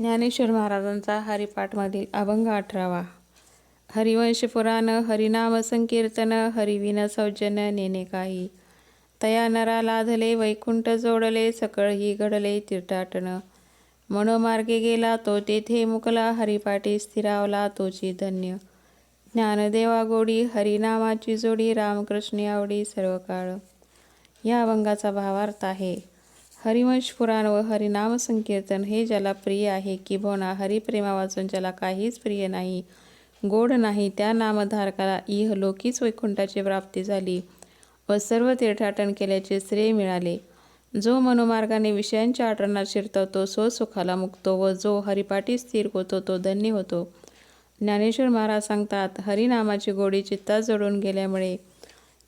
ज्ञानेश्वर महाराजांचा हरिपाठमधील अभंग अठरावा. हरिवंश पुराण हरिनाम संकीर्तन हरिविन सौजन्य नेने काही. तया नरा लाधले वैकुंठ जोडले सकळही घडले तीर्थाटन मनोमार्गे गेला तो तेथे मुकला हरिपाठी स्थिरावला तोची धन्य. ज्ञानदेवा गोडी हरिनामाची जोडी रामकृष्ण आवडी सर्व काळ या अभंगाचा भावार्थ आहे. हरिवंश पुराण व हरिनाम संकीर्तन हे ज्याला प्रिय आहे किंबहुना हरिप्रेमा वाचून ज्याला काहीच प्रिय नाही गोड नाही त्या नामधारकाला इहलोकीच वैकुंठाची प्राप्ती झाली व सर्व तीर्थाटन केल्याचे श्रेय मिळाले. जो मनोमार्गाने विषयांच्या आठवणात शिरतवतो सो सुखाला मुक्तो व जो हरिपाठी स्थिर होतो तो धन्य होतो. ज्ञानेश्वर महाराज सांगतात हरिनामाची गोडी चित्तात जोडून गेल्यामुळे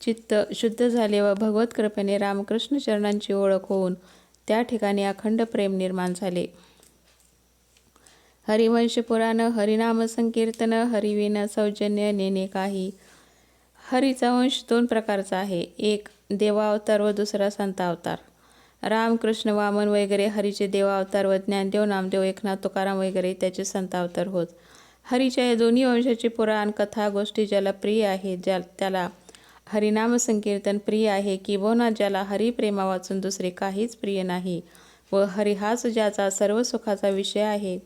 चित्त शुद्ध झाले व भगवत कृपेने रामकृष्ण चरणांची ओळख होऊन त्या ठिकाणी अखंड प्रेम निर्माण झाले. हरिवंश पुराण हरिनाम संकीर्तन हरिविन सौजन्य नेने काही. हरीचा वंश दोन प्रकारचा आहे. एक देवावतार व दुसरा संतावतार. रामकृष्ण वामन वगैरे हरीचे देवावतार व ज्ञानदेव नामदेव एकनाथ तुकाराम वगैरे त्याचे संतावतार होत. हरीच्या या दोन्ही वंशाची पुराण कथा गोष्टी ज्याला प्रिय आहेत ज्या त्याला हरिनाम संकीर्तन प्रिय आहे किंबहुना ज्याला हरिप्रेमा वाचून दुसरे काहीच प्रिय नाही. व हरी हाच ज्याचा सर्व सुखाचा विषय आहे.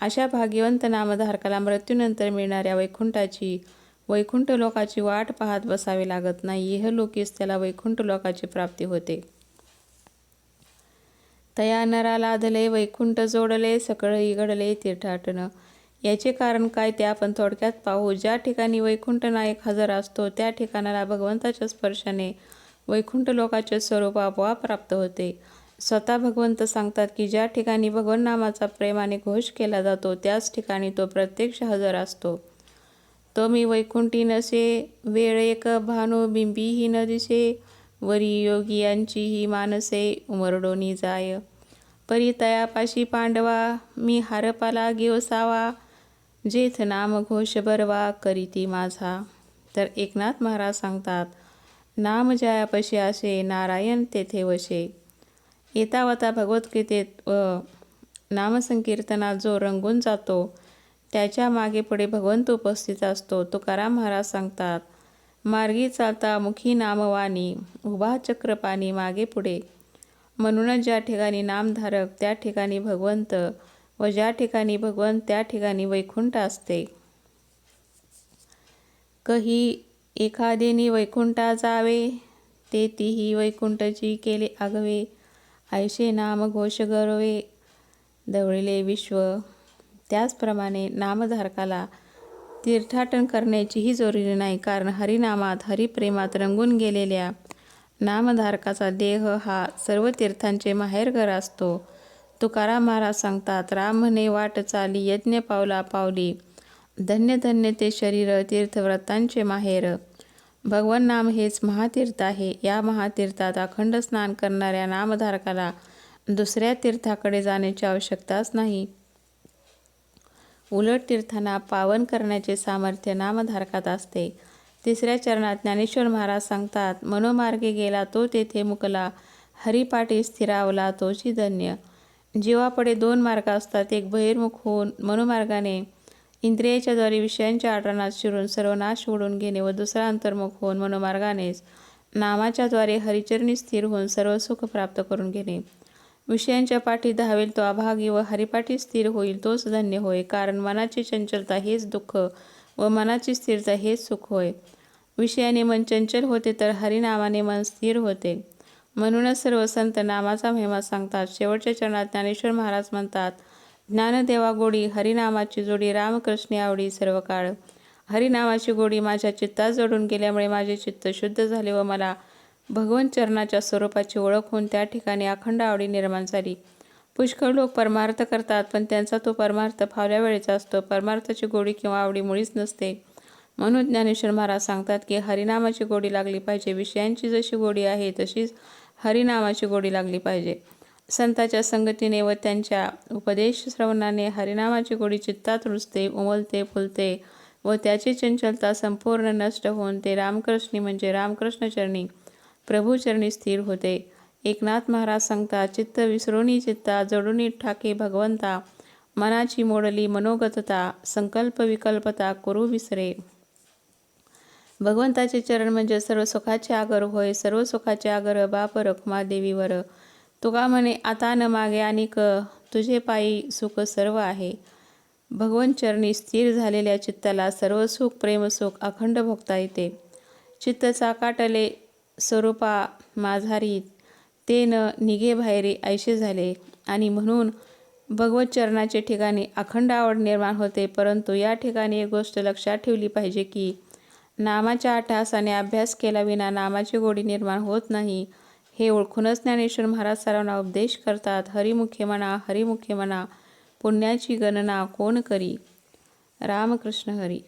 अशा भाग्यवंत नामधारकाला मृत्यूनंतर मिळणाऱ्या वैकुंठाची वैकुंठ लोकाची वाट पाहत बसावे लागत नाही. इह लोकीस त्याला वैकुंठ लोकाची प्राप्ती होते. तया नरा लादले वैकुंठ जोडले सकळ घडले तीर्थाटन याचे कारण काय ते आपण थोडक्यात पाहू. ज्या ठिकाणी वैकुंठ नायक हजर असतो त्या ठिकाणाला भगवंताच्या स्पर्शाने वैकुंठ लोकाचे स्वरूप आपोआप प्राप्त होते. स्वतः भगवंत सांगतात की ज्या ठिकाणी भगवन नामाचा प्रेमाने घोष केला जातो त्याच ठिकाणी तो प्रत्यक्ष हजर असतो. तो मी वैकुंठी नसे वेळ एक भानु बिंबीही न दिसे वरी योगी यांचीही मानसे उमरडोनी जाय. परी तयापाशी पांडवा मी हारपाला घेवसावा जेथ नाम घोष बरवा करीती माझा. तर एकनाथ महाराज सांगतात नाम जयापशी असे नारायण तेथे वशे. येतावता भगवद्गीतेत व नामसंकीर्तनात जो रंगून जातो त्याच्यामागे पुढे भगवंत उपस्थित असतो तुकाराम महाराज सांगतात मार्गी चालता मुखी नामवाणी उभा चक्रपाणी मागे पुढे. म्हणूनच ज्या ठिकाणी नामधारक त्या ठिकाणी भगवंत व ज्या ठिकाणी भगवंत त्या ठिकाणी वैकुंठ असते. कही एखादेनी वैकुंठा जावे ते तीही वैकुंठची केले आगवे. ऐशे नाम घोष गरवे दवळले विश्व. त्याचप्रमाणे नामधारकाला तीर्थाटन करण्याचीही जरुरी नाही कारण हरिनामात हरिप्रेमात रंगून गेलेल्या नामधारकाचा देह हा सर्व तीर्थांचे माहेरघर असतो. तुकाराम महाराज सांगतात राम म्हणे वाट चाली यज्ञ पावला पावली. धन्य धन्य ते शरीर तीर्थव्रतांचे माहेर. भगवन नाम हेच महातीर्थ आहे. या महातीर्थात अखंड स्नान करणाऱ्या नामधारकाला दुसऱ्या तीर्थाकडे जाण्याची आवश्यकताच नाही. उलट तीर्थांना पावन करण्याचे सामर्थ्य नामधारकात असते. तिसऱ्या चरणात ज्ञानेश्वर महाराज सांगतात मनोमार्गे गेला तो तेथे मुकला. हरिपाठी स्थिरावला तोची धन्य. जीवापुढे दोन मार्ग असतात एक बहिर्मुख होऊन मनोमार्गाने इंद्रियाच्याद्वारे विषयांच्या आठवणात शिरून सर्व नाश उडून घेणे व दुसरा अंतर्मुख होऊन मनोमार्गानेच नामाच्याद्वारे हरिचरणी स्थिर होऊन सर्व सुख प्राप्त करून घेणे. विषयांच्या पाठी धावेल तो अभागी व हरिपाठी स्थिर होईल तोच धन्य होय. कारण मनाची चंचलता हेच दुःख व मनाची स्थिरता हेच सुख होय. विषयाने मन चंचल होते तर हरिनामाने मन स्थिर होते. म्हणूनच सर्व संत नामाचा महिमा सांगतात. शेवटच्या चरणात ज्ञानेश्वर महाराज म्हणतात ज्ञानदेवा गोडी हरिनामाची जोडी रामकृष्ण आवडी सर्व काळ हरिनामाची गोडी माझ्या चित्तात जोडून गेल्यामुळे माझे चित्त शुद्ध झाले व मला भगवन चरणाच्या स्वरूपाची ओळख होऊन त्या ठिकाणी अखंड आवडी निर्माण झाली. पुष्कळ लोक परमार्थ करतात पण त्यांचा तो परमार्थ फावल्या वेळेचा असतो. परमार्थाची गोडी किंवा आवडी मुळीच नसते. म्हणून ज्ञानेश्वर महाराज सांगतात की हरिनामाची गोडी लागली पाहिजे. विषयांची जशी गोडी आहे तशीच हरिनामाची गोडी लागली पाहिजे. संताच्या संगतीने व त्यांच्या उपदेश श्रवणाने हरिनामाची गोडी चित्तात रुजते उमलते फुलते व त्याची चंचलता संपूर्ण नष्ट होऊन ते रामकृष्णी म्हणजे रामकृष्णचरणी प्रभूचरणी स्थिर होते. एकनाथ महाराज सांगतात चित्त विसरूनी चित्ता जडूनी ठाके भगवंता मनाची मोडली मनोगतता संकल्प विकल्पता करू विसरे. भगवंताचे चरण म्हणजे सर्व सुखाचे आगर होय सर्व सुखाचे आगर बाप रखमा देवीवर. तुका म्हणे आता न मागे आणि क तुझे पायी सुख सर्व आहे. भगवन चरणी स्थिर झालेल्या चित्ताला सर्व सुख प्रेमसुख अखंड भोगता येते. चित्त चाकाटले स्वरूपा माझारी ते न निघे बाहेरी ऐसे झाले. आणि म्हणून भगवत चरणाचे ठिकाणी अखंड आवड निर्माण होते परंतु या ठिकाणी एक गोष्ट लक्षात ठेवली पाहिजे की नामाच्या अट्टहासाने अभ्यास केला विना नामाची गोडी निर्माण होत नाही. हे ओळखूनच ज्ञानेश्वर महाराज सर्वांना उपदेश करतात हरिमुखे म्हणा हरिमुखे म्हणा पुण्याची गणना कोण करी? रामकृष्ण हरी